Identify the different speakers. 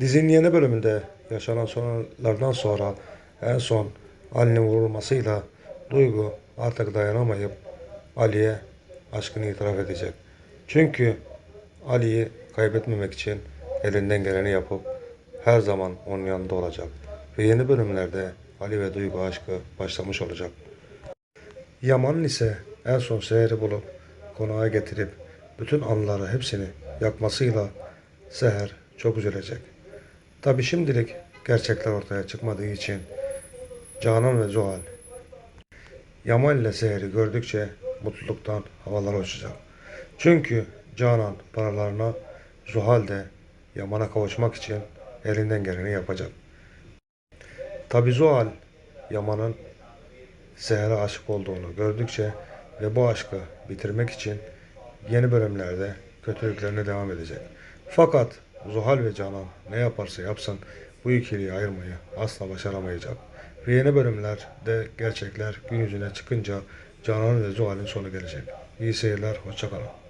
Speaker 1: Dizinin yeni bölümünde yaşanan sorunlardan sonra en son Ali'nin vurulmasıyla Duygu artık dayanamayıp Ali'ye aşkını itiraf edecek. Çünkü Ali'yi kaybetmemek için elinden geleni yapıp her zaman onun yanında olacak. Ve yeni bölümlerde Ali ve Duygu aşkı başlamış olacak. Yaman'ın ise en son Seher'i bulup konağa getirip bütün anıları hepsini yakmasıyla Seher çok üzülecek. Tabi şimdilik gerçekler ortaya çıkmadığı için Canan ve Zuhal Yaman ile Seher'i gördükçe mutluluktan havalar uçacak. Çünkü Canan paralarına Zuhal de Yaman'a kavuşmak için elinden geleni yapacak. Tabi Zuhal Yaman'ın Seher'e aşık olduğunu gördükçe ve bu aşkı bitirmek için yeni bölümlerde kötülüklerine devam edecek. Fakat Zuhal ve Canan ne yaparsa yapsın bu ikiliyi ayırmayı asla başaramayacak. Ve yeni bölümlerde gerçekler gün yüzüne çıkınca Canan ve Zuhal'in sonu gelecek. İyi seyirler, hoşçakalın.